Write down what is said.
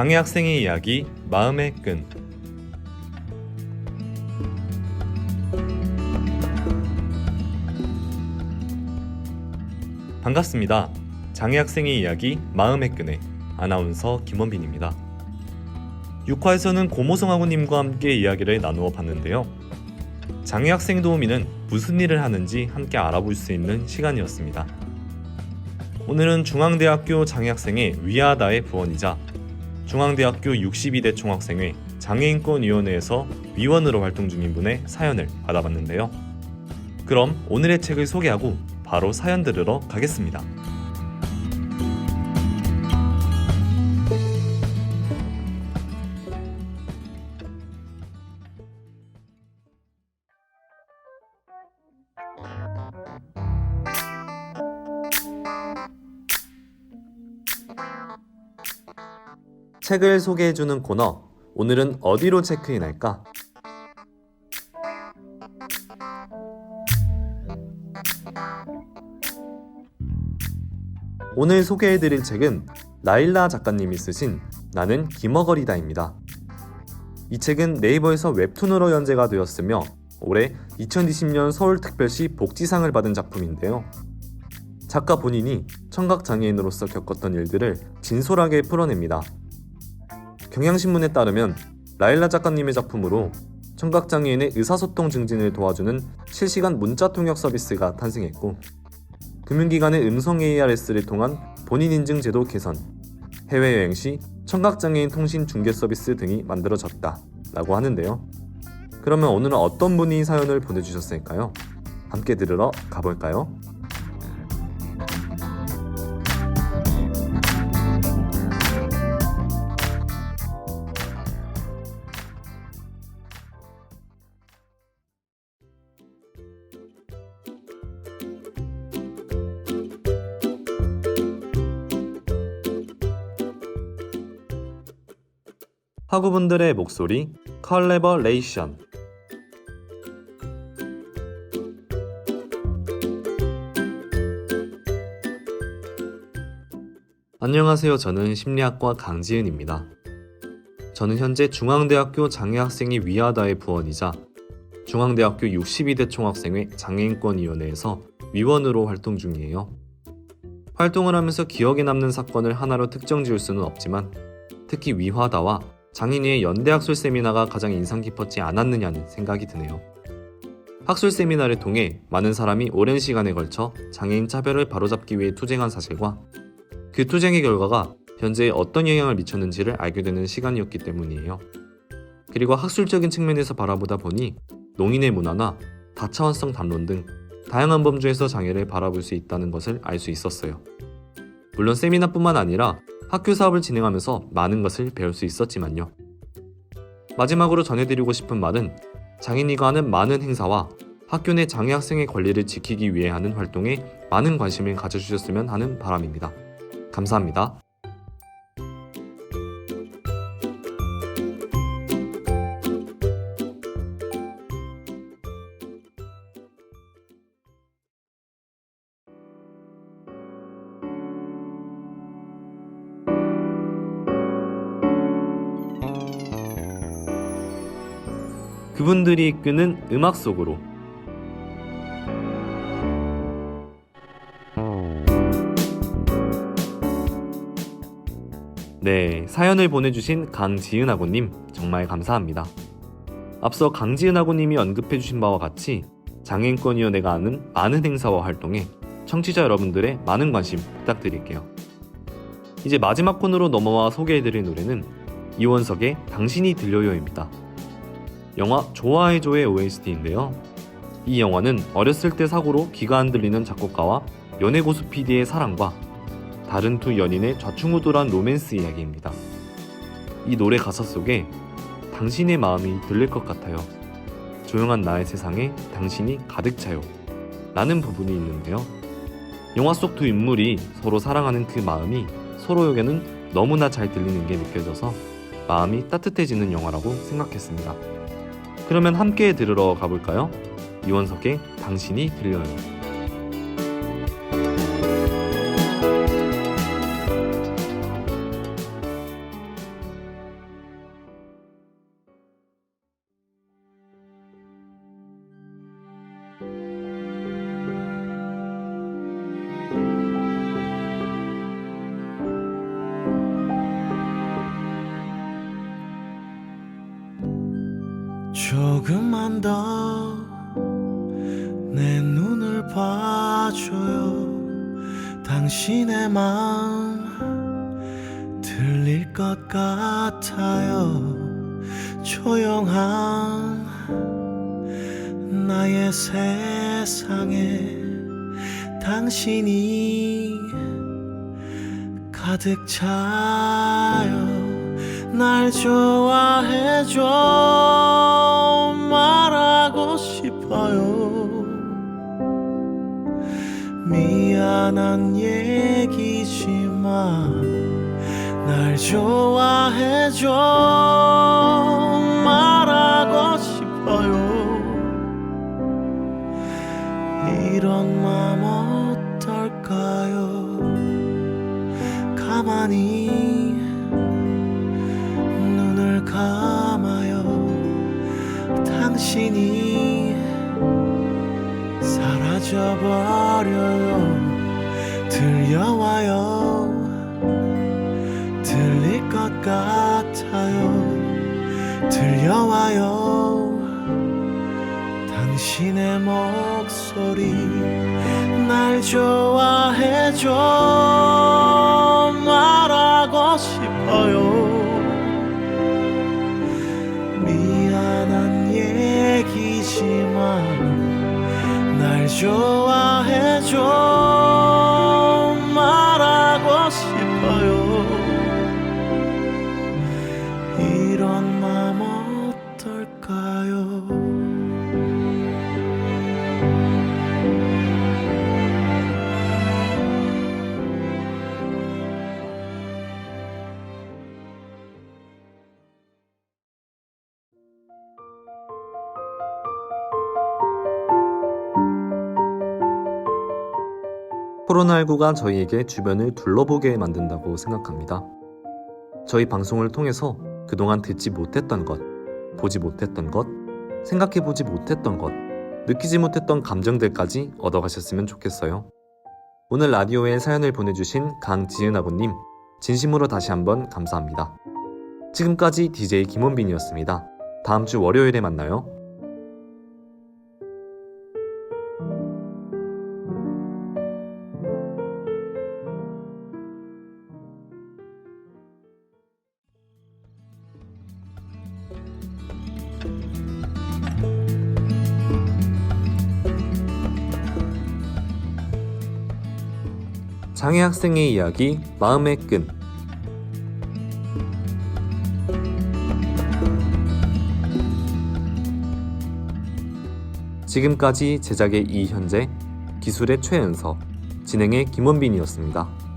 장애 학생의 이야기 마음의 끈 반갑습니다. 장애 학생의 이야기 마음의 끈의 아나운서 김원빈입니다. 6화에서는 고모성하고님과 함께 이야기를 나누어 봤는데요. 장애 학생 도우미는 무슨 일을 하는지 함께 알아볼 수 있는 시간이었습니다. 오늘은 중앙대학교 장애 학생회 위아다의 부원이자 중앙대학교 62대 총학생회 장애인권위원회에서 위원으로 활동 중인 분의 사연을 받아봤는데요. 그럼 오늘의 책을 소개하고 바로 사연 들으러 가겠습니다. 책을 소개해주는 코너. 오늘은 어디로 체크인할까? 오늘 소개해드릴 책은 라일라 작가님이 쓰신 나는 김어거리다입니다. 이 책은 네이버에서 웹툰으로 연재가 되었으며 올해 2020년 서울특별시 복지상을 받은 작품인데요. 작가 본인이 청각장애인으로서 겪었던 일들을 진솔하게 풀어냅니다. 경향신문에 따르면 라일라 작가님의 작품으로 청각장애인의 의사소통 증진을 도와주는 실시간 문자 통역 서비스가 탄생했고 금융기관의 음성 ARS를 통한 본인 인증 제도 개선, 해외여행 시 청각장애인 통신 중개 서비스 등이 만들어졌다 라고 하는데요. 그러면 오늘은 어떤 분이 사연을 보내주셨을까요? 함께 들으러 가볼까요? 학우분들의 목소리 컬래버레이션 안녕하세요. 저는 심리학과 강지은입니다. 저는 현재 중앙대학교 장애학생이 위아다의 부원이자 중앙대학교 62대 총학생회 장애인권위원회에서 위원으로 활동 중이에요. 활동을 하면서 기억에 남는 사건을 하나로 특정 지을 수는 없지만 특히 위화다와 장인위의 연대 학술 세미나가 가장 인상 깊었지 않았느냐는 생각이 드네요. 학술 세미나를 통해 많은 사람이 오랜 시간에 걸쳐 장애인 차별을 바로잡기 위해 투쟁한 사실과 그 투쟁의 결과가 현재에 어떤 영향을 미쳤는지를 알게 되는 시간이었기 때문이에요. 그리고 학술적인 측면에서 바라보다 보니 농인의 문화나 다차원성 담론 등 다양한 범주에서 장애를 바라볼 수 있다는 것을 알 수 있었어요. 물론 세미나뿐만 아니라 학교 사업을 진행하면서 많은 것을 배울 수 있었지만요. 마지막으로 전해드리고 싶은 말은 장인이가 하는 많은 행사와 학교 내 장애 학생의 권리를 지키기 위해 하는 활동에 많은 관심을 가져주셨으면 하는 바람입니다. 감사합니다. 그분들이 이끄는 음악 속으로 네, 사연을 보내주신 강지은 아고님 정말 감사합니다. 앞서 강지은 아고님이 언급해주신 바와 같이 장애인권위원회가 하는 많은 행사와 활동에 청취자 여러분들의 많은 관심 부탁드릴게요. 이제 마지막 코너로 넘어와 소개해드릴 노래는 이원석의 당신이 들려요입니다. 영화 좋아해줘의 OST인데요. 이 영화는 어렸을 때 사고로 귀가 안 들리는 작곡가와 연애고수 PD의 사랑과 다른 두 연인의 좌충우돌한 로맨스 이야기입니다. 이 노래 가사 속에 당신의 마음이 들릴 것 같아요. 조용한 나의 세상에 당신이 가득 차요. 라는 부분이 있는데요. 영화 속 두 인물이 서로 사랑하는 그 마음이 서로에게는 너무나 잘 들리는 게 느껴져서 마음이 따뜻해지는 영화라고 생각했습니다. 그러면 함께 들으러 가볼까요? 이원석의 당신이 들려요. 더내 눈을 봐줘요. 당신의 마음 들릴 것 같아요. 조용한 나의 세상에 당신이 가득 차요 날 좋아해줘. 말하고 싶어요. 미안한 얘기지만 날 좋아해줘. 말하고 싶어요. 이런 맘 어떨까요? 가만히 당신이 사라져버려요. 들려와요. 들릴 것 같아요. 들려와요. 당신의 목소리 날 좋아해줘 어떨까요 코로나19가 저희에게 주변을 둘러보게 만든다고 생각합니다. 저희 방송을 통해서 그동안 듣지 못했던 것, 보지 못했던 것, 생각해보지 못했던 것, 느끼지 못했던 감정들까지 얻어가셨으면 좋겠어요. 오늘 라디오에 사연을 보내주신 강지은 아버님, 진심으로 다시 한번 감사합니다. 지금까지 DJ 김원빈이었습니다. 다음 주 월요일에 만나요. 장애 학생의 이야기 마음의 끈 지금까지 제작의 이현재, 기술의 최은서, 진행의 김원빈이었습니다.